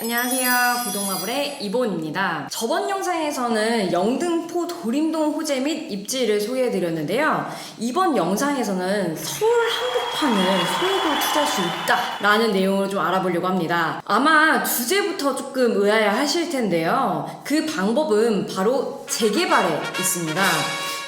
안녕하세요. 부동마블의 이본입니다. 저번 영상에서는 영등포 도림동 호재 및 입지를 소개해드렸는데요. 이번 영상에서는 서울 한복판을 소액으로 투자할 수 있다라는 내용을 좀 알아보려고 합니다. 아마 주제부터 조금 의아해 하실 텐데요. 그 방법은 바로 재개발에 있습니다.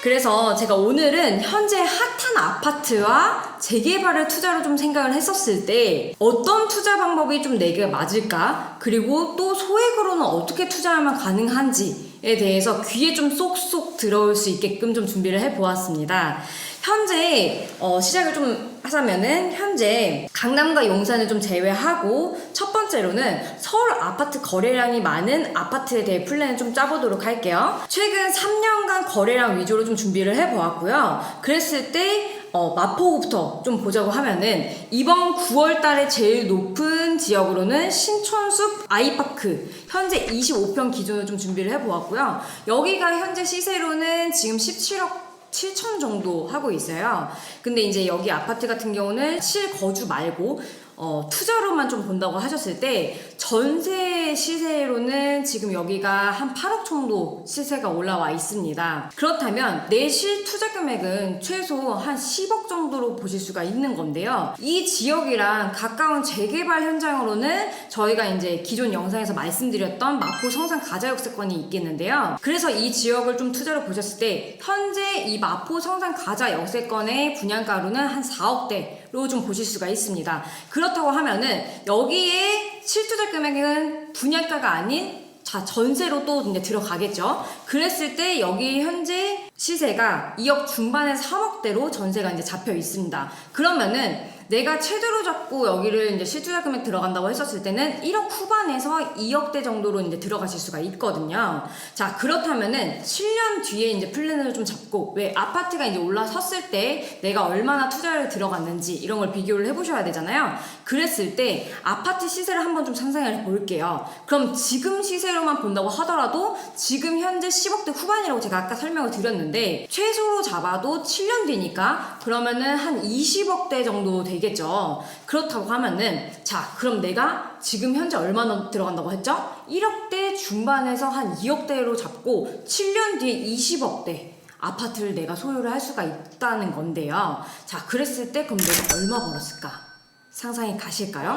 그래서 제가 오늘은 현재 핫한 아파트와 재개발을 투자로 좀 생각을 했었을 때 어떤 투자 방법이 좀 내게 맞을까? 그리고 또 소액으로는 어떻게 투자하면 가능한지 에 대해서 귀에 좀 쏙쏙 들어올 수 있게끔 좀 준비를 해 보았습니다. 현재 어, 시작을 좀 하자면은 현재 강남과 용산을 좀 제외하고 첫 번째로는 서울 아파트 거래량이 많은 아파트에 대해 플랜을 좀 짜보도록 할게요. 최근 3년간 거래량 위주로 좀 준비를 해보았고요. 그랬을 때 어, 마포구부터 좀 보자고 하면은 이번 9월 달에 제일 높은 지역으로는 신촌숲 아이파크 현재 25평 기준으로 좀 준비를 해보았고요. 여기가 현재 시세로는 지금 17억 7천 정도 하고 있어요. 근데 이제 여기 아파트 같은 경우는 실거주 말고 어, 투자로만 좀 본다고 하셨을 때 전세 시세로는 지금 여기가 한 8억 정도 시세가 올라와 있습니다. 그렇다면 내실 투자 금액은 최소 한 10억 정도로 보실 수가 있는 건데요. 이 지역이랑 가까운 재개발 현장으로는 저희가 이제 기존 영상에서 말씀드렸던 마포 성산 가자역세권이 있겠는데요. 그래서 이 지역을 좀 투자로 보셨을 때 현재 이 마포 성산 가자 역세권의 분양가로는 한 4억대 로 좀 보실 수가 있습니다. 그렇다고 하면은 여기에 실투자 금액은 분양가가 아닌 자 전세로 또 이제 들어가겠죠. 그랬을 때 여기 현재 시세가 2억 중반에서 3억대로 전세가 이제 잡혀 있습니다. 그러면은 내가 최대로 잡고 여기를 이제 실투자 금액 들어간다고 했었을 때는 1억 후반에서 2억대 정도로 이제 들어가실 수가 있거든요. 자, 그렇다면은 7년 뒤에 이제 플랜을 좀 잡고 왜 아파트가 이제 올라섰을 때 내가 얼마나 투자를 들어갔는지 이런 걸 비교를 해보셔야 되잖아요. 그랬을 때 아파트 시세를 한번 좀 상상을 해볼게요. 그럼 지금 시세로만 본다고 하더라도 지금 현재 10억대 후반이라고 제가 아까 설명을 드렸는데 최소로 잡아도 7년 뒤니까 그러면은 한 20억대 정도 되 겠죠. 그렇다고 하면은 자 그럼 내가 지금 현재 얼마나 들어간다고 했죠? 1억대 중반에서 한 2억대로 잡고 7년 뒤에 20억대 아파트를 내가 소유를 할 수가 있다는 건데요. 자 그랬을 때 그럼 내가 얼마 벌었을까? 상상이 가실까요?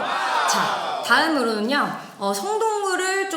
자, 다음으로는요, 어, 성동구를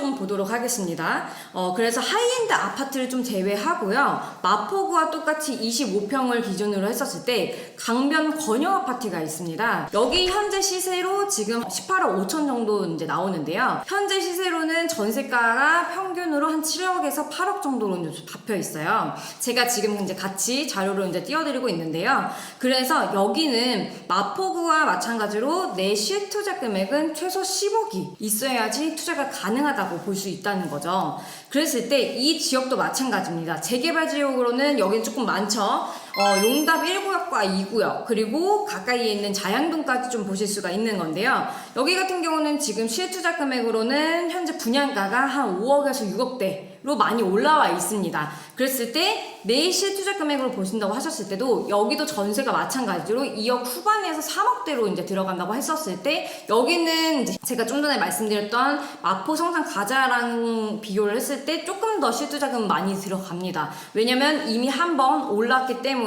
좀 보도록 하겠습니다. 어, 그래서 하이엔드 아파트를 좀 제외하고요, 마포구와 똑같이 25평을 기준으로 했었을 때, 강변 권역 아파트가 있습니다. 여기 현재 시세로 지금 18억 5천 정도 이제 나오는데요. 현재 시세로는 전세가가 평균으로 한 7억에서 8억 정도로 이제 잡혀 있어요. 제가 지금 이제 같이 자료로 이제 띄워드리고 있는데요. 그래서 여기는 마포구와 마찬가지로 내 실투자 금액은 최소 10억이 있어야지 투자가 가능하다고 볼 수 있다는 거죠. 그랬을 때 이 지역도 마찬가지입니다. 재개발 지역으로는 여긴 조금 많죠. 어, 용답 1구역과 2구역 그리고 가까이에 있는 자양동까지 좀 보실 수가 있는 건데요. 여기 같은 경우는 지금 실투자 금액으로는 현재 분양가가 한 5억에서 6억대 로 많이 올라와 있습니다. 그랬을 때 내 실 투자 금액으로 보신다고 하셨을 때도 여기도 전세가 마찬가지로 2억 후반에서 3억대로 이제 들어간다고 했었을 때 여기는 제가 좀 전에 말씀드렸던 마포 성산 가자랑 비교를 했을 때 조금 더 실투자금 많이 들어갑니다. 왜냐면 이미 한 번 올랐기 때문에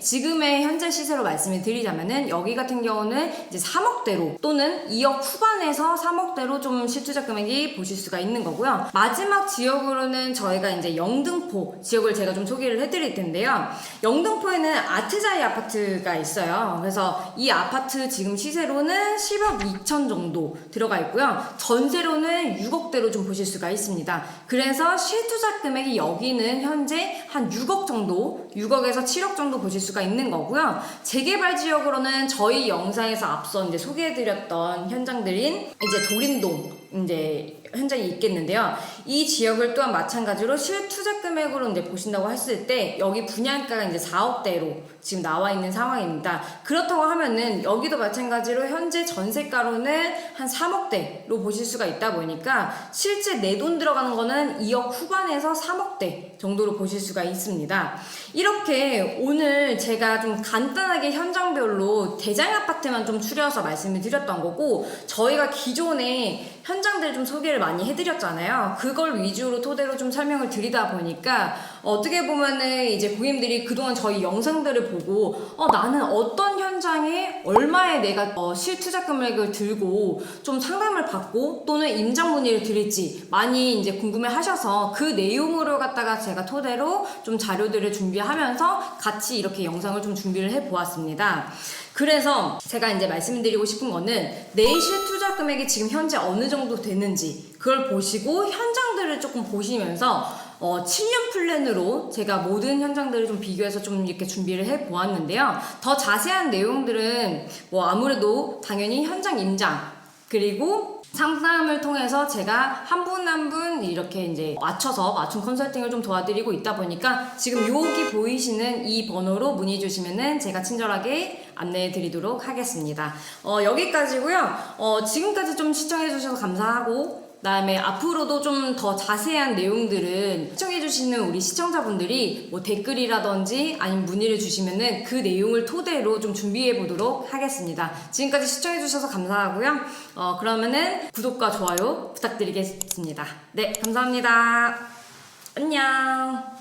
지금의 현재 시세로 말씀을 드리자면은 여기 같은 경우는 이제 3억대로 또는 2억 후반에서 3억대로 좀 실투자 금액이 보실 수가 있는 거고요. 마지막 지역으로는 저희가 이제 영등포 지역을 제가 좀 소개를 해드릴 텐데요. 영등포에는 아트자이 아파트가 있어요. 그래서 이 아파트 지금 시세로는 10억 2천 정도 들어가 있고요. 전세로는 6억대로 좀 보실 수가 있습니다. 그래서 실투자 금액이 여기는 현재 한 6억 정도, 6억에서 7억 정도 보실 수가 있는 거고요. 재개발 지역으로는 저희 영상에서 앞서 이제 소개해드렸던 현장들인 이제 도림동 이제 현장이 있겠는데요. 이 지역을 또한 마찬가지로 실투자 금액으로 이제 보신다고 했을 때 여기 분양가가 이제 4억대로 지금 나와 있는 상황입니다. 그렇다고 하면은 여기도 마찬가지로 현재 전세가로는 한 3억대로 보실 수가 있다 보니까 실제 내 돈 들어가는 거는 2억 후반에서 3억대 정도로 보실 수가 있습니다. 이렇게 오늘 제가 좀 간단하게 현장별로 대장 아파트만 좀 추려서 말씀을 드렸던 거고 저희가 기존에 현장 현장들 좀 소개를 많이 해드렸잖아요. 그걸 위주로 토대로 좀 설명을 드리다 보니까 어떻게 보면은 이제 고객님들이 그동안 저희 영상들을 보고 어, 나는 어떤 현장에 얼마에 내가 어, 실투자 금액을 들고 좀 상담을 받고 또는 임장 문의를 드릴지 많이 이제 궁금해 하셔서 그 내용으로 갖다가 제가 토대로 좀 자료들을 준비하면서 같이 이렇게 영상을 좀 준비를 해 보았습니다. 그래서 제가 이제 말씀드리고 싶은 거는 내 실 투자 금액이 지금 현재 어느 정도 되는지 그걸 보시고 현장들을 조금 보시면서 어, 7년 플랜으로 제가 모든 현장들을 좀 비교해서 좀 이렇게 준비를 해 보았는데요. 더 자세한 내용들은 뭐 아무래도 당연히 현장 임장 그리고 상담을 통해서 제가 한 분 한 분 이렇게 이제 맞춰서 맞춤 컨설팅을 좀 도와드리고 있다 보니까 지금 여기 보이시는 이 번호로 문의 주시면은 제가 친절하게 안내해 드리도록 하겠습니다. 어, 여기까지고요. 어, 지금까지 좀 시청해 주셔서 감사하고 그다음에 앞으로도 좀 더 자세한 내용들은 시청해 주시는 우리 시청자분들이 뭐 댓글이라든지 아니면 문의를 주시면은 그 내용을 토대로 좀 준비해 보도록 하겠습니다. 지금까지 시청해 주셔서 감사하고요. 어, 그러면은 구독과 좋아요 부탁드리겠습니다. 네, 감사합니다. 안녕.